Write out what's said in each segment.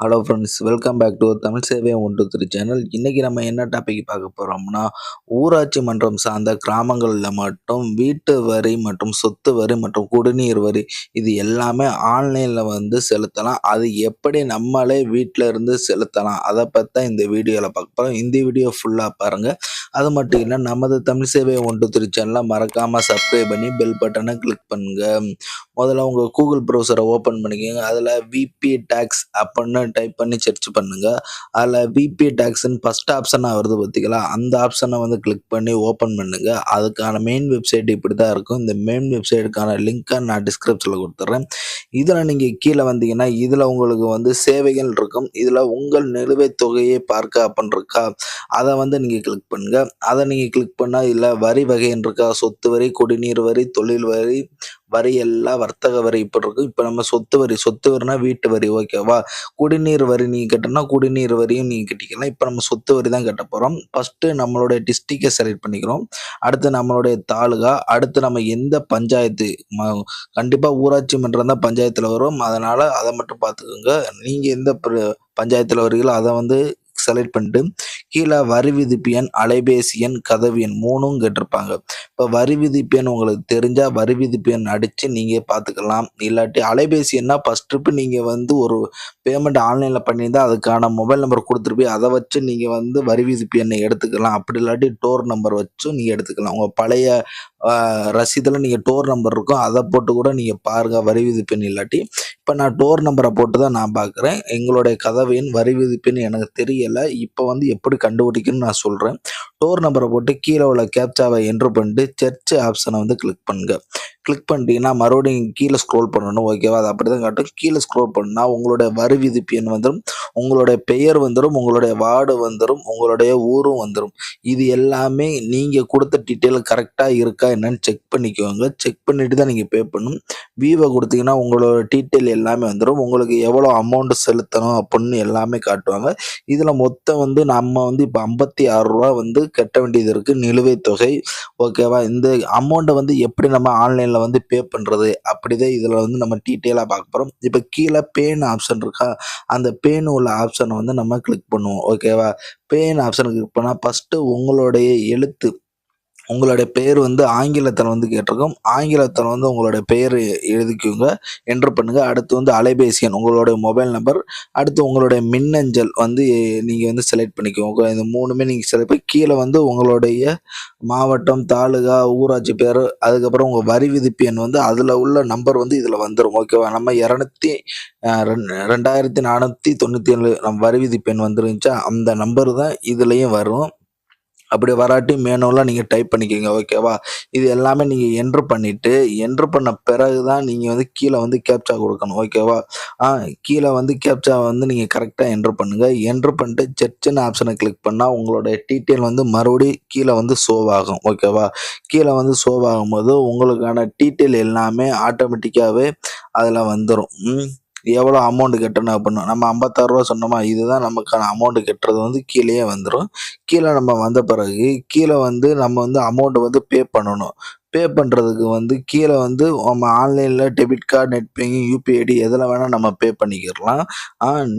Hello friends welcome back to Tamil சேவை ஒன்று திரு channel இன்றைக்கி நம்ம என்ன டாபிக் பார்க்க போகிறோம்னா ஊராட்சி மன்றம் சார்ந்த கிராமங்களில் மட்டும் வீட்டு வரி மற்றும் சொத்து வரி மற்றும் குடிநீர் வரி இது எல்லாமே ஆன்லைனில் வந்து செலுத்தலாம். அது எப்படி நம்மளே வீட்டில் இருந்து செலுத்தலாம் அதை பற்றி தான் இந்த வீடியோவில் பார்க்க போகிறோம் இந்த வீடியோ ஃபுல்லாக பாருங்கள் அது மட்டும் இல்லை நமது தமிழ் சேவை ஒன்று திரு மறக்காமல் சப்ஸ்கிரைப் பண்ணி பெல் பட்டனை கிளிக் பண்ணுங்கள் முதல்ல உங்கள் கூகுள் ப்ரௌசரை ஓப்பன் பண்ணிக்கோங்க. அதில் விபி டேக்ஸ் அப்படின்னு டைப் பண்ணி சர்ச் பண்ணுங்கள் அதில் விபி டேக்ஸ்ன்னு ஃபஸ்ட் ஆப்ஷனாக வருது பார்த்தீங்களா அந்த ஆப்ஷனை வந்து கிளிக் பண்ணி ஓப்பன் பண்ணுங்கள் அதுக்கான மெயின் வெப்சைட் இப்படி தான் இருக்கும். இந்த மெயின் வெப்சைட்டுக்கான லிங்க்கை நான் டிஸ்கிரிப்ஷனில் கொடுத்துட்றேன் இதில் நீங்கள் கீழே வந்தீங்கன்னா இதில் உங்களுக்கு வந்து சேவைகள் இருக்கும். இதில் உங்கள் நிலுவைத் தொகையை பார்க்க அப்படின்னு இருக்கா அதை வந்து நீங்கள் கிளிக் பண்ணுங்கள் அதை நீங்கள் கிளிக் பண்ணால் இல்லை வரி வகைன்னு இருக்கா சொத்து வரி குடிநீர் வரி தொழில் வரி வரி எல்லாம் வர்த்தக வரி இப்படி இருக்கும். இப்போ நம்ம சொத்து வரி சொத்து வரினா வீட்டு வரி ஓகேவா குடிநீர் வரி நீங்கள் கட்டினா குடிநீர் வரியும் நீங்கள் கட்டிக்கலாம். இப்போ நம்ம சொத்து வரி தான் கட்ட போகிறோம் ஃபஸ்ட்டு நம்மளுடைய டிஸ்ட்ரிக்டை செலக்ட் பண்ணிக்கிறோம். அடுத்து நம்மளுடைய தாலுகா அடுத்து நம்ம எந்த பஞ்சாயத்து கண்டிப்பாக ஊராட்சி மன்றம் தான் பஞ்சாயத்தில் வரும். அதனால் அதை மட்டும் பார்த்துக்கோங்க. நீங்கள் எந்த பஞ்சாயத்தில் வரீங்களோ அதை வந்து செலக்ட் பண்ணிட்டு கீழே வரி விதிப்பு எண் அலைபேசி எண் கதவு எண் மூணும் கேட்டிருப்பாங்க. இப்போ வரி விதிப்பு எண் உங்களுக்கு தெரிஞ்சால் வரி விதிப்பு எண் அடித்து நீங்கள் பார்த்துக்கலாம் இல்லாட்டி அலைபேசி எண்ணா ஃபஸ்ட் ட்ரிப்பு நீங்கள் வந்து ஒரு பேமெண்ட் ஆன்லைனில் பண்ணியிருந்தால் அதுக்கான மொபைல் நம்பர் கொடுத்துருப்பி அதை வச்சு நீங்கள் வந்து வரி விதிப்பு எண்ணை எடுத்துக்கலாம். அப்படி இல்லாட்டி டோர் நம்பர் வச்சும் நீங்கள் எடுத்துக்கலாம். உங்கள் பழைய ரசீதில் நீங்கள் டோர் நம்பர் இருக்கும். அதை போட்டு கூட நீங்கள் பாருங்கள் வரி விதிப்பு எண் இல்லாட்டி. இப்போ நான் டோர் நம்பரை போட்டு தான் நான் பார்க்குறேன் எங்களுடைய கதவையின் வரி விதிப்புன்னு எனக்கு தெரியலை. இப்போ வந்து எப்படி கண்டுபிடிக்கணும்னு நான் சொல்கிறேன் டோர் நம்பரை போட்டு கீழே உள்ள கேப்சாவை என்ட்ரு பண்ணிட்டு சர்ச் ஆப்ஷனை வந்து கிளிக் பண்ணுங்கள் கிளிக் பண்ணிட்டீங்கன்னா மறுபடியும் கீழே ஸ்க்ரோல் பண்ணணும் ஓகேவா அது அப்படி தான் காட்டும். கீழே ஸ்க்ரோல் பண்ணால் உங்களுடைய வரி விதிப்பு எண் வந்துடும் உங்களுடைய பெயர் வந்துடும் உங்களுடைய வார்டு வந்துடும் உங்களுடைய ஊரும் வந்துடும் இது எல்லாமே நீங்கள் கொடுத்த டீட்டெயில் கரெக்டாக இருக்கா என்னன்னு செக் பண்ணிக்கோங்க. செக் பண்ணிட்டு தான் நீங்கள் பே பண்ணணும். வீவோ கொடுத்தீங்கன்னா உங்களோட டீட்டெயில் எல்லாமே வந்துடும் உங்களுக்கு எவ்வளோ அமௌண்ட் செலுத்தணும் அப்படின்னு எல்லாமே காட்டுவாங்க. இதில் மொத்தம் வந்து நம்ம வந்து இப்போ ஐம்பத்தி ஆறு ரூபா வந்து கட்ட வேண்டியது இருக்குது நிலுவைத் தொகை ஓகேவா இந்த அமௌண்ட்டை வந்து எப்படி நம்ம ஆன்லைனில் வந்து பே பண்ணுறது அப்படிதான் இதில் வந்து நம்ம டீட்டெயிலாக பார்க்க போகிறோம் இப்போ கீழே பேன் ஆப்ஷன் இருக்கா? அந்த பேன் உள்ள ஆப்ஷனை வந்து நம்ம கிளிக் பண்ணுவோம். ஓகேவா பேன் ஆப்ஷனுக்கு கிளிக் பண்ணால் ஃபஸ்ட்டு உங்களுடைய எழுத்து உங்களுடைய பெயர் வந்து ஆங்கிலத்தில் வந்து கேட்டிருக்கும். ஆங்கிலத்தில் வந்து உங்களுடைய பெயர் எழுதிக்கோங்க. என்ட்ரு பண்ணுங்கள் அடுத்து வந்து அலைபேசி எண் உங்களுடைய மொபைல் நம்பர் அடுத்து உங்களுடைய மின்னஞ்சல் வந்து நீங்கள் வந்து செலக்ட் பண்ணிக்கோங்க. இந்த மூணுமே நீங்கள் செலக்ட் பண்ணி கீழே வந்து உங்களுடைய மாவட்டம் தாலுகா ஊராட்சி பேர் அதுக்கப்புறம் உங்கள் வரி விதிப்பு எண் வந்து அதில் உள்ள நம்பர் வந்து இதில் வந்துடும் ஓகேவா நம்ம இரநூத்தி ரெண்டாயிரத்தி நானூற்றி தொண்ணூற்றி ஏழு நம்ம வரி விதிப்பு எண் வந்துருந்துச்சா அந்த நம்பர் தான் இதுலேயும் வரும். அப்படி வராட்டி மேனுவலாக நீங்கள் டைப் பண்ணிக்கோங்க ஓகேவா இது எல்லாமே நீங்கள் என்ட்ரு பண்ணிவிட்டு என்ட்ரு பண்ண பிறகு தான் நீங்கள் வந்து கீழே வந்து கேப்சா கொடுக்கணும் ஓகேவா ஆ கீழே வந்து கேப்சா வந்து நீங்கள் கரெக்டாக என்ட்ரு பண்ணுங்கள் என்ட்ரு பண்ணிட்டு செர்ச்சுன்னு ஆப்ஷனை கிளிக் பண்ணால் உங்களோட டீட்டெயில் வந்து மறுபடியும் கீழே வந்து ஷோவ் ஆகும் ஓகேவா கீழே வந்து ஷோவ் ஆகும்போது உங்களுக்கான டீட்டெயில் எல்லாமே ஆட்டோமேட்டிக்காகவே அதில் வந்துடும் எவ்வளோ அமௌண்ட் கட்டணும் அப்படின்னு. நம்ம ஐம்பத்தாறுரூவா சொன்னோமா இதுதான் நமக்கான அமௌண்ட் கட்டுறது வந்து கீழேயே வந்துடும் கீழே நம்ம வந்த பிறகு கீழே வந்து நம்ம வந்து அமௌண்ட்டு வந்து பே பண்ணணும். பே பண்ணுறதுக்கு வந்து கீழே வந்து நம்ம ஆன்லைனில் debit card net banking UPI ID எதில் வேணால் நம்ம பே பண்ணிக்கிறலாம்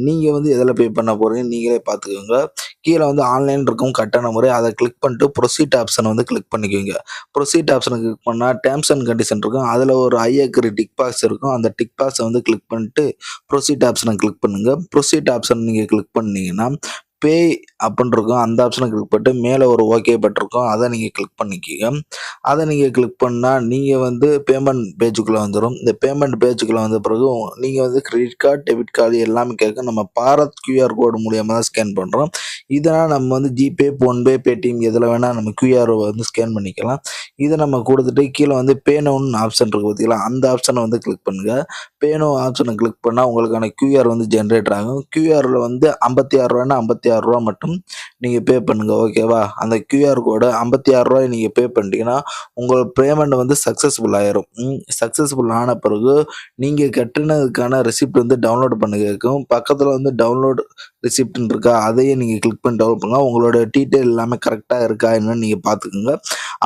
நீங்கள் வந்து எதில் பே பண்ண போகிறீங்க நீங்களே பார்த்துக்கோங்க. கீழே வந்து ஆன்லைன் இருக்கும் கட்டண முறை அதை கிளிக் பண்ணிட்டு ப்ரொசீட் ஆப்ஷனை வந்து கிளிக் பண்ணிக்கோங்க ப்ரொசீட் ஆப்ஷனை கிளிக் பண்ணால் டேர்ம்ஸ் அண்ட் கண்டிஷன் இருக்கும். அதில் ஒரு ஐஏக்கரி டிக் பாக்ஸ் இருக்கும். அந்த டிக் பாக்ஸை வந்து கிளிக் பண்ணிட்டு ப்ரொசீட் ஆப்ஷனை கிளிக் பண்ணுங்கள் ப்ரொசீட் ஆப்ஷன் நீங்கள் கிளிக் பண்ணீங்கன்னா பே அப்படின்னு இருக்கும். அந்த ஆப்ஷனை கிளிக் பண்ணிட்டு மேலே ஒரு ஓகே பட்டிருக்கும் அதை நீங்கள் கிளிக் பண்ணிக்கோங்க அதை நீங்கள் கிளிக் பண்ணால் நீங்கள் வந்து பேமெண்ட் பேஜுக்குள்ளே வந்துடும் இந்த பேமெண்ட் பேஜுக்குள்ளே வந்த பிறகு நீங்கள் வந்து கிரெடிட் கார்டு டெபிட் கார்டு எல்லாமே கேட்க நம்ம பாரத் கியூஆர் கோடு மூலியமாக தான் ஸ்கேன் பண்ணுறோம் இதனால் நம்ம வந்து ஜிபே ஃபோன்பே பேடிஎம் எதில் வேணால் நம்ம கியூஆர் வந்து ஸ்கேன் பண்ணிக்கலாம். இதை நம்ம கொடுத்துட்டு கீழே வந்து பேனோன்னு ஆப்ஷன் இருக்குது பார்த்தீங்களா? அந்த ஆப்ஷனை வந்து கிளிக் பண்ணுங்கள் பேனோ ஆப்ஷனை கிளிக் பண்ணால் உங்களுக்கான கியூஆர் வந்து ஜென்ரேட் ஆகும். கியூஆரில் வந்து ஐம்பத்தி ஆறு ஐம்பத்தி ஆறுரூவா மட்டும். நீங்கள் பே பண்ணுங்கள் ஓகேவா அந்த கியூஆர் கோடு ஐம்பத்தி ஆறு ரூபாய் நீங்கள் பே பண்ணிட்டீங்கன்னா உங்கள் பேமெண்ட் வந்து சக்ஸஸ்ஃபுல் ஆயிரும். சக்ஸஸ்ஃபுல் ஆன பிறகு நீங்கள் கட்டினதுக்கான ரெசிப்ட் வந்து டவுன்லோட் பண்ண கேட்கும் பக்கத்தில் வந்து டவுன்லோட் ரிசிப்ட்னு இருக்கா அதையே நீங்கள் கிளிக் பண்ணி டவுன்லோட் பண்ணுங்க. உங்களோட டீட்டெயில் எல்லாமே கரெக்டாக இருக்கா என்னன்னு நீங்கள் பார்த்துக்குங்க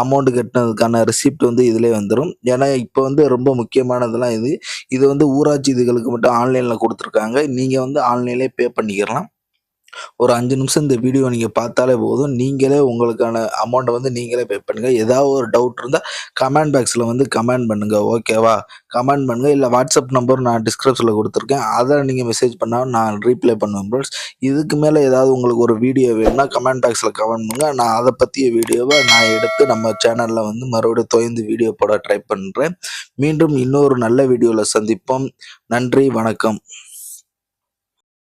அமௌண்ட் கட்டினதுக்கான ரெசிப்ட் வந்து இதிலே வந்துடும் ஏன்னா இப்போ வந்து ரொம்ப முக்கியமானதெல்லாம் இது. இது வந்து ஊராட்சி இதுகளுக்கு மட்டும் ஆன்லைனில் கொடுத்துருக்காங்க. நீங்கள் வந்து ஆன்லைன்லேயே பே பண்ணிக்கிறலாம் ஒரு அஞ்சு நிமிஷம் இந்த வீடியோ நீங்கள் பார்த்தாலே போதும். நீங்களே உங்களுக்கான அமௌண்ட்டை வந்து நீங்களே பே பண்ணுங்கள் ஏதாவது ஒரு டவுட் இருந்தால் கமெண்ட் பாக்ஸில் வந்து கமெண்ட் பண்ணுங்கள் ஓகேவா கமெண்ட் பண்ணுங்கள் இல்லை வாட்ஸ்அப் நம்பர் நான் டிஸ்கிரிப்ஷனில் கொடுத்துருக்கேன். அதை நீங்கள் மெசேஜ் பண்ணால் நான் ரீப்ளை பண்ணுவேன் ப்ரோஸ் இதுக்கு மேலே ஏதாவது உங்களுக்கு ஒரு வீடியோ வேணும்னா கமெண்ட் பாக்ஸில் கமெண்ட் பண்ணுங்கள் நான் அதை பற்றிய வீடியோவை நான் எடுத்து நம்ம சேனலில் வந்து மறுபடியும் தொய்ந்து வீடியோ போட ட்ரை பண்ணுறேன் மீண்டும் இன்னொரு நல்ல வீடியோவில் சந்திப்போம். நன்றி. வணக்கம்.